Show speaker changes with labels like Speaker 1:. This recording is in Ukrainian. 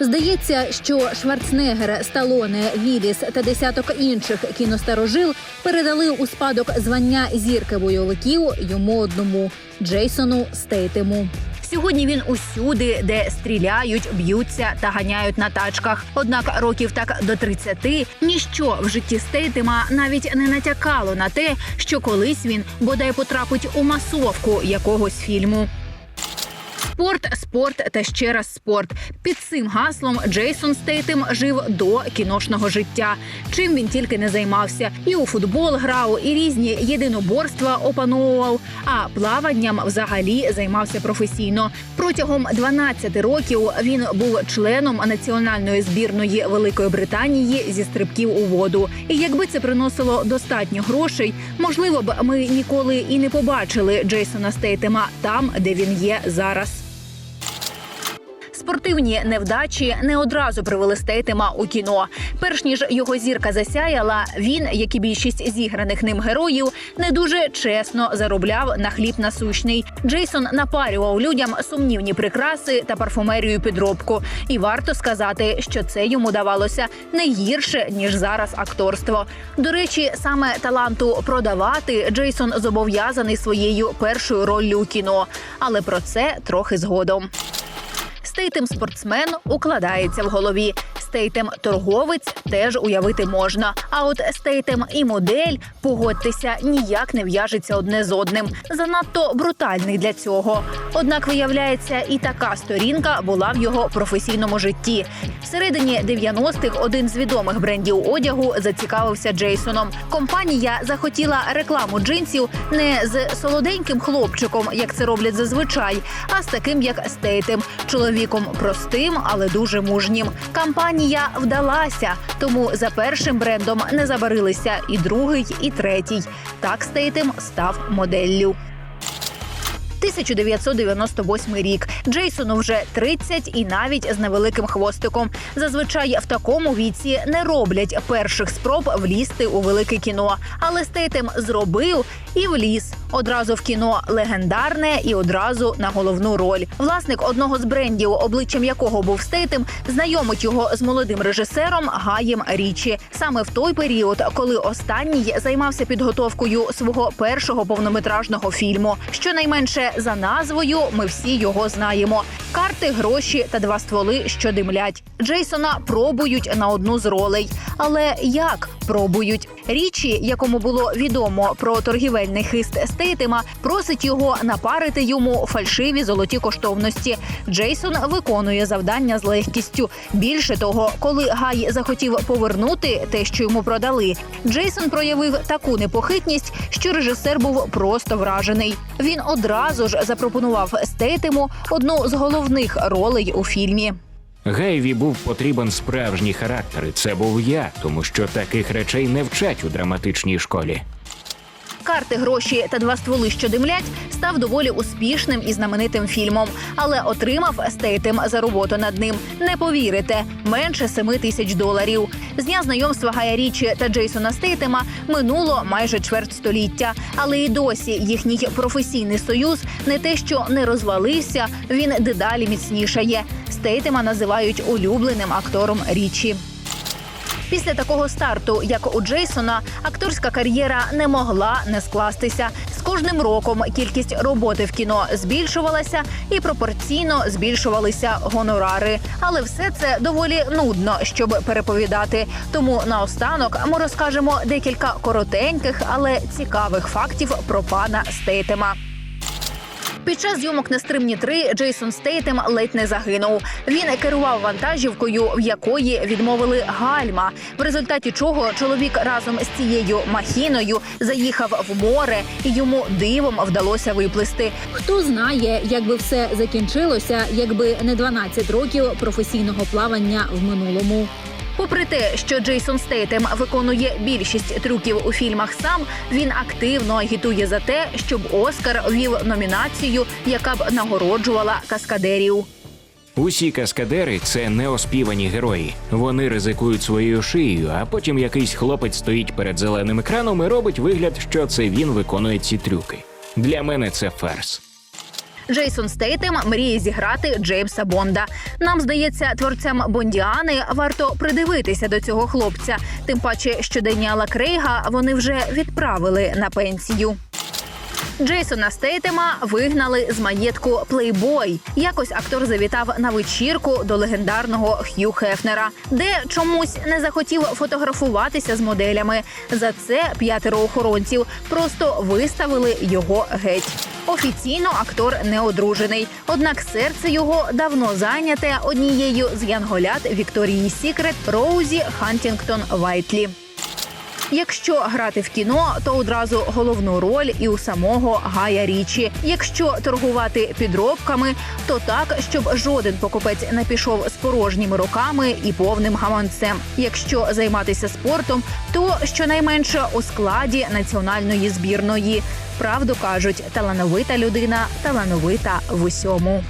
Speaker 1: Здається, що Шварценеггер, Сталоне, Віліс та десяток інших кіностарожил передали у спадок звання зірки бойовиків йому одному Джейсону Стейтему.
Speaker 2: Сьогодні він усюди, де стріляють, б'ються та ганяють на тачках. Однак років так до 30 ніщо в житті Стейтема навіть не натякало на те, що колись він бодай потрапить у масовку якогось фільму. Спорт, спорт та ще раз спорт. Під цим гаслом Джейсон Стейтем жив до кіношного життя. Чим він тільки не займався, і у футбол грав, і різні єдиноборства опановував. А плаванням взагалі займався професійно. Протягом 12 років він був членом національної збірної Великої Британії зі стрибків у воду. І якби це приносило достатньо грошей, можливо б ми ніколи і не побачили Джейсона Стейтема там, де він є зараз. Спортивні невдачі не одразу привели Стейтема у кіно. Перш ніж його зірка засяяла, він, як і більшість зіграних ним героїв, не дуже чесно заробляв на хліб насущний. Джейсон напарював людям сумнівні прикраси та парфумерію підробку. І варто сказати, що це йому давалося не гірше ніж зараз акторство. До речі, саме таланту продавати Джейсон зобов'язаний своєю першою роллю у кіно, але про це трохи згодом. Стейтем спортсмен укладається в голові. Стейтем торговець теж уявити можна. А от стейтем і модель, погодьтеся, ніяк не в'яжеться одне з одним. Занадто брутальний для цього. Однак виявляється, і така сторінка була в його професійному житті. Всередині 90-х один з відомих брендів одягу зацікавився Джейсоном. Компанія захотіла рекламу джинсів не з солоденьким хлопчиком, як це роблять зазвичай, а з таким, як Стейтем, чоловіком простим, але дуже мужнім. Кампанія вдалася, тому за першим брендом не забарилися і другий, і третій. Так Стейтем став моделлю. 1998 рік. Джейсону вже 30 і навіть з невеликим хвостиком. Зазвичай в такому віці не роблять перших спроб влізти у велике кіно. Але Стейтем зробив і вліз одразу в кіно легендарне і одразу на головну роль. Власник одного з брендів, обличчям якого був Стейтем, знайомить його з молодим режисером Гаєм Річі. Саме в той період, коли останній займався підготовкою свого першого повнометражного фільму. Щонайменше за назвою ми всі його знаємо: карти, гроші та два стволи, що димлять. Джейсона пробують на одну з ролей. Але як пробують? Річі, якому було відомо про торгівельний хист Стейтема, просить його напарити йому фальшиві золоті коштовності. Джейсон виконує завдання з легкістю. Більше того, коли Гай захотів повернути те, що йому продали, Джейсон проявив таку непохитність, що режисер був просто вражений. Він одразу ж запропонував Стейтему одну з головних ролей у фільмі.
Speaker 3: Гайві був потрібен справжній характер. і Це був я, тому що таких речей не вчать у драматичній школі.
Speaker 2: Карти, гроші та два стволи, що димлять, став доволі успішним і знаменитим фільмом, але отримав Стейтем за роботу над ним. Не повірите, менше семи тисяч доларів. З дня знайомства Гая Річі та Джейсона Стейтема минуло майже чверть століття. Але і досі їхній професійний союз не те, що не розвалився, він дедалі міцнішає. Стейтема називають улюбленим актором Річі. Після такого старту, як у Джейсона, акторська кар'єра не могла не скластися. З кожним роком кількість роботи в кіно збільшувалася і пропорційно збільшувалися гонорари. Але все це доволі нудно, щоб переповідати. Тому наостанок ми розкажемо декілька коротеньких, але цікавих фактів про пана Стейтема. Під час зйомок «Нестримні 3» Джейсон Стейтем ледь не загинув. Він керував вантажівкою, в якої відмовили гальма, в результаті чого чоловік разом з цією махіною заїхав в море, і йому дивом вдалося виплисти.
Speaker 1: Хто знає, як би все закінчилося, якби не 12 років професійного плавання в минулому.
Speaker 2: Попри те, що Джейсон Стейтем виконує більшість трюків у фільмах сам, він активно агітує за те, щоб Оскар ввів номінацію, яка б нагороджувала каскадерів.
Speaker 3: Усі каскадери це неоспівані герої. Вони ризикують своєю шиєю, а потім якийсь хлопець стоїть перед зеленим екраном і робить вигляд, що це він виконує ці трюки. Для мене це фарс.
Speaker 2: Джейсон Стейтем мріє зіграти Джеймса Бонда. Нам здається, творцям Бондіани варто придивитися до цього хлопця. Тим паче, що Деніала Крейга вони вже відправили на пенсію. Джейсона Стейтема вигнали з маєтку Плейбой. Якось актор завітав на вечірку до легендарного Х'ю Хефнера, де чомусь не захотів фотографуватися з моделями. За це п'ятеро охоронців просто виставили його геть. Офіційно актор не одружений, однак серце його давно зайняте однією з янголят Вікторії Сікрет Роузі Хантінгтон Вайтлі. Якщо грати в кіно, то одразу головну роль і у самого Гая Річі. Якщо торгувати підробками, то так, щоб жоден покупець не пішов з порожніми руками і повним гаманцем. Якщо займатися спортом, то щонайменше у складі національної збірної. Правду кажуть, талановита людина талановита в усьому.